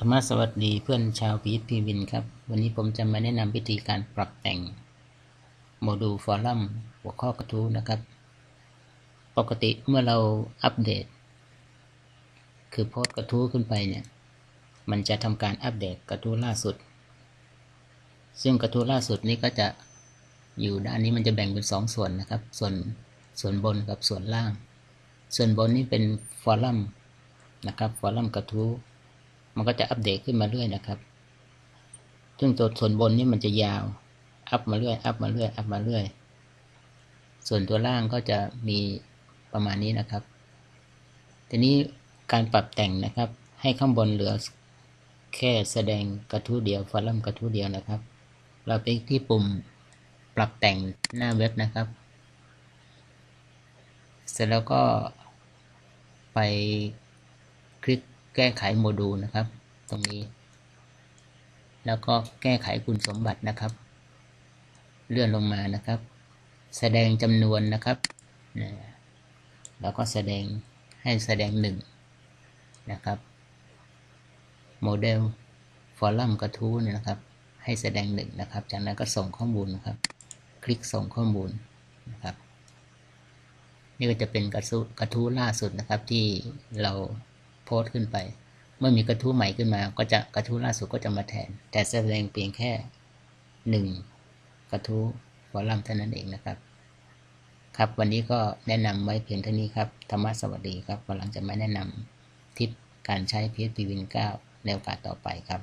ธรรมะสวัสดีเพื่อนชาวพีพีวินครับ วันนี้ผมจะมาแนะนำวิธีการปรับแต่งโมดูลฟอรัมหัวข้อกระทู้นะครับ ปกติเมื่อเราอัปเดต คือโพสกระทู้ขึ้นไปเนี่ย มันจะทำการอัปเดตกระทู้ล่าสุด ซึ่งกระทู้ล่าสุดนี้ก็จะอยู่ด้านนี้มันจะแบ่งเป็นสองส่วนนะครับ ส่วนส่วนบนกับส่วนล่าง ส่วนบนนี้เป็นฟอรัมนะครับฟอรัมกระทู้ มันก็จะอัปเดตขึ้นมาเรื่อยนะครับ ซึ่งตัวส่วนบนนี่มันจะยาว อัพมาเรื่อย อัพมาเรื่อย อัพมาเรื่อย ส่วนตัวล่างก็จะมีประมาณนี้นะครับ ทีนี้การปรับแต่งนะครับ ให้ข้างบนเหลือแค่แสดงกระทู้เดียวฟอรัมกระทู้เดียวนะครับ เราไปที่ปุ่มปรับแต่งหน้าเว็บนะครับ เสร็จแล้วก็ไปคลิก แก้ไขโมดูลนะครับ ตรงนี้ แล้วก็แก้ไขคุณสมบัตินะครับ เลื่อนลงมานะครับ แสดงจำนวนนะครับแล้วก็แสดงให้แสดงหนึ่งนะครับโมเดลฟอรัมกระทู้เนี่ยนะครับ ให้แสดงหนึ่งนะครับ จากนั้นก็ส่งข้อมูลนะครับ คลิกส่งข้อมูลนะครับ นี่ก็จะเป็นกระทู้กระทู้ล่าสุดนะครับที่เรา โพสต์ขึ้นไป เมื่อมีกระทู้ใหม่ขึ้นมา ก็จะกระทู้ล่าสุดก็จะมาแทน แต่แสดงเพียงแค่หนึ่งกระทู้ฟอรัมเท่านั้นเองนะครับ ครับวันนี้ก็แนะนำไว้เพียงเท่านี้ครับธรรมะสวัสดีครับวันหลังจะมาแนะนำทิปการใช้ PHP Win 9ในโอกาสต่อไปครับ